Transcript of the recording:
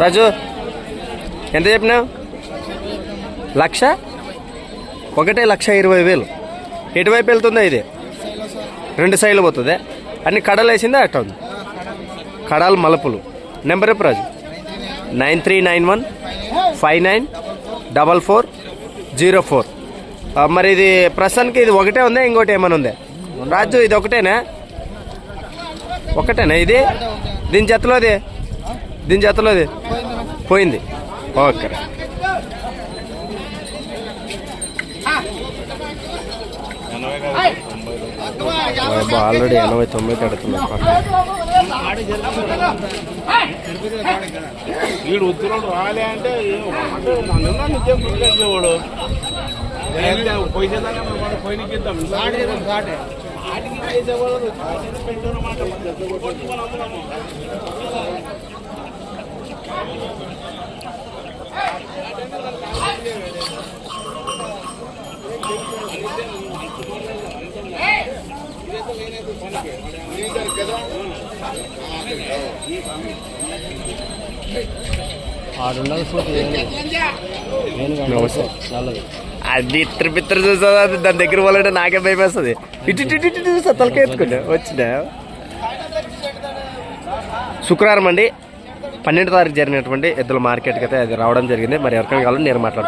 రాజు ఎంత చెప్పినావు? లక్ష? ఒకటే లక్ష ఇరవై వేలు. ఎటువైపు వెళ్తుందా ఇది? రెండు సైడ్లు పోతుంది. అన్ని కడలు వేసిందా అట్ట ఉంది కడాలు మలుపులు. నెంబర్ ఎప్పుడు Raju. Nine three nine one five nine double four zero four. మరి ఇది ప్రస్తుతానికి ఇది ఒకటే ఉందా? ఇంకోటి ఏమైనా ఉందా? రాజు ఇది ఒకటేనా? ఒకటేనా ఇది? దీని జతలోది దీని జతలోది పోయింది. ఓకే. ఆల్రెడీ ఎనభై తొంభై కడుతున్నారు వీడు ఉత్తరం రాలే అంటే పోయిసేదాన్ని ఆటికి చేసేవాళ్ళు అది ఇద్దరు పిత్తరు చూసా దాని దగ్గర పోవాలంటే నాకే భయం వేస్తుంది ఇటు ఇటు ఇటు ఇటు తలకే ఎత్తుకుంటా వచ్చిన శుక్రవారం అండి పన్నెండు తారీఖు జరిగినటువంటి ఎద్దుల మార్కెట్కి అయితే అది రావడం జరిగింది. మరి ఎవరికైనా కావాలని నేను మాట్లాడుతున్నాను